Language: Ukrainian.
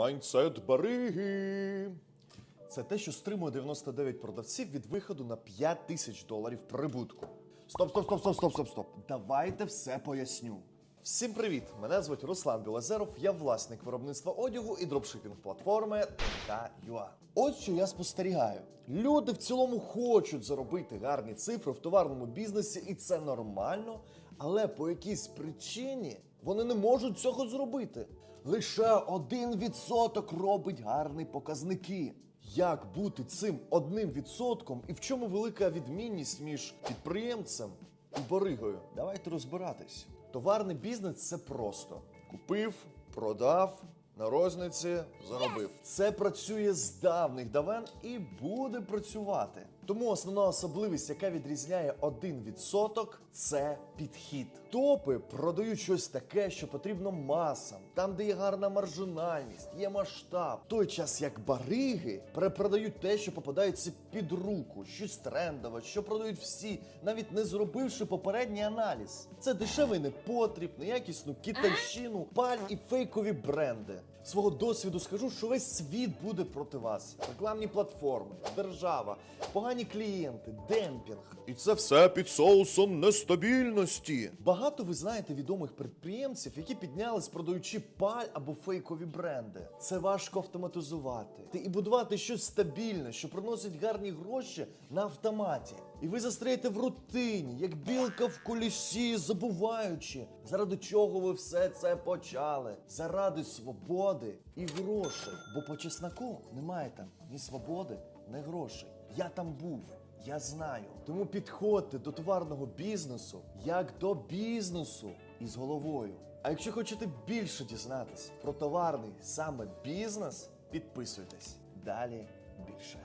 Майндсет бариги. Це те, що стримує 99 продавців від виходу на 5 тисяч доларів прибутку. Стоп, стоп, стоп, стоп, стоп, стоп, стоп. Давайте все поясню. Всім привіт! Мене звуть Руслан Білозеров, я власник виробництва одягу і дропшипінг платформи TK.ua. Ось що я спостерігаю. Люди в цілому хочуть заробити гарні цифри в товарному бізнесі, і це нормально, але по якійсь причині вони не можуть цього зробити. Лише один відсоток робить гарні показники. Як бути цим одним відсотком і в чому велика відмінність між підприємцем і боригою? Давайте розбиратись. Товарний бізнес це просто: купив, продав. На розниці заробив. Це працює з давних давен і буде працювати. Тому основна особливість, яка відрізняє 1%, це підхід. Топи продають щось таке, що потрібно масам, там, де є гарна маржинальність, є масштаб. В той час як бариги перепродають те, що попадається під руку, щось трендове, що продають всі, навіть не зробивши попередній аналіз. Це дешевий непотріб, неякісну китайщину, паль і фейкові бренди. Свого досвіду скажу, що весь світ буде проти вас. Рекламні платформи, держава, погані клієнти, демпінг. І це все під соусом нестабільності. Багато ви знаєте відомих підприємців, які піднялись, продаючи паль або фейкові бренди. Це важко автоматизувати. Ти і будувати щось стабільне, що приносить гарні гроші на автоматі. І ви застряєте в рутині, як білка в колісі, забуваючи, заради чого ви все це почали. Заради свободи і грошей. Бо по чесноку немає там ні свободи, ні грошей. Я там був. Я знаю. Тому підходьте до товарного бізнесу як до бізнесу із головою. А якщо хочете більше дізнатись про товарний саме бізнес, підписуйтесь. Далі більше.